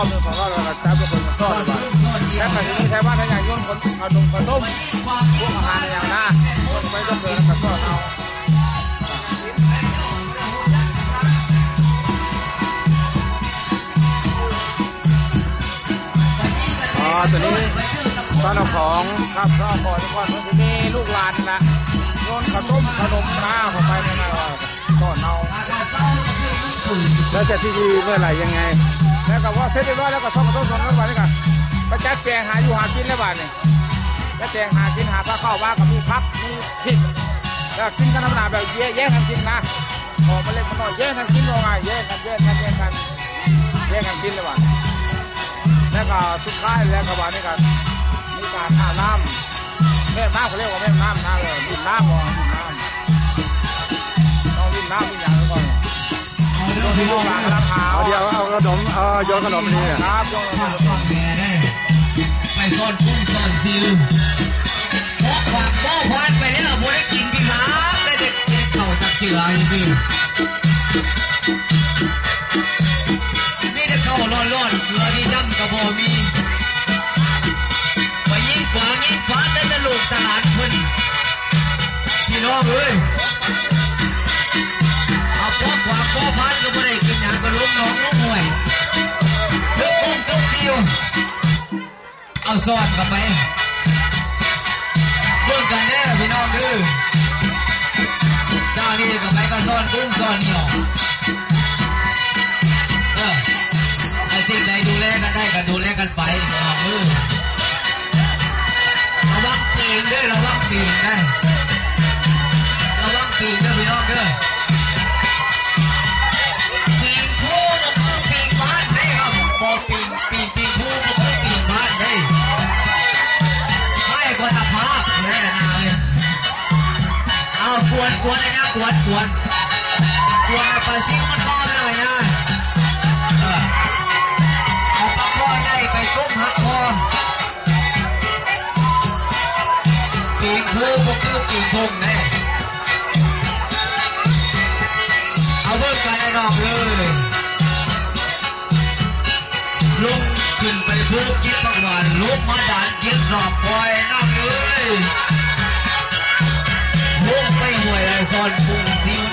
อบหนึ่งสองรอบแล้วก็จับทุกคนมาซ่อนไปแล้วก็ทีนี้แถวบ้านทางอย่างย่นคนขนมขนมพวกอาหารอย่างน่าคนไปต้องเดินแล้วก็ซ่อนเอาตัวนี้ตอนของครับก็ขอทุกคนมันจะมีลูกหลานนะโยนขนมขนมปลาเข้าไปไม่ไม่ว่าซ่อนเอาแล้วเสร็จที่ดีเมื่อไหร่ยังไง แล้วก็ว่าเสร็จเรียบร้อยแล้วก็ท่องท่องท่องแล้ววันนี้ก็ไปจัดแจงหาอยู่หากินแล้วบ้านนี่จัดแจงหากินหาผ้าเข้าว่าก็มีพักมีพริกแล้วกินกันธรรมดาแบบแย่แย่งกันกินนะพอมาเล็กมาน้อยแย่งกันกินว่าไงแย่งกันแย่งกันแย่งกันแย่งกันกินแล้วบ้านแล้วก็สุดท้ายแล้วก็วันนี้ก็มีการอาบน้ำแม่น้ำเขาเรียกว่าแม่น้ำนะเลยดินน้ำว่าดินน้ำต้องดินน้ำดินอย่างก่อนที่ลูกหลานกำลังหาเอาเดียว ขนมเอาโยนขนมนี่ครับโยนขนมไปซ่อนกุ้งซ่อนซิวพกขวากโม่พานไปแล้วบ่ได้กินพี่ครับได้เด็กเด็กเข่าจากเจือซิวนี่ได้เข้าร้อนๆเกลือที่ดำกระบอมีไปยิงขวายิงฟาได้ตลูกตลาดพุ่นพี่น้องเอ้ย เอาซอสเข้าไปเบิ่งกันเด้อพี่น้องดื้อ อกวนกวนนะนะกวนกวนกวนปลาซิวมันพร้อมเลยนะเออเอาปลาคอใหญ่ไปก้มหักคอปีกคู่ก็คือปีกพงแน่เอาเบิ่งกันไอ้น้องเลยลุงขึ้นไปพูกินปักหวานลุกมาด่านกินรอบคอยน้องเลย one, four, zero.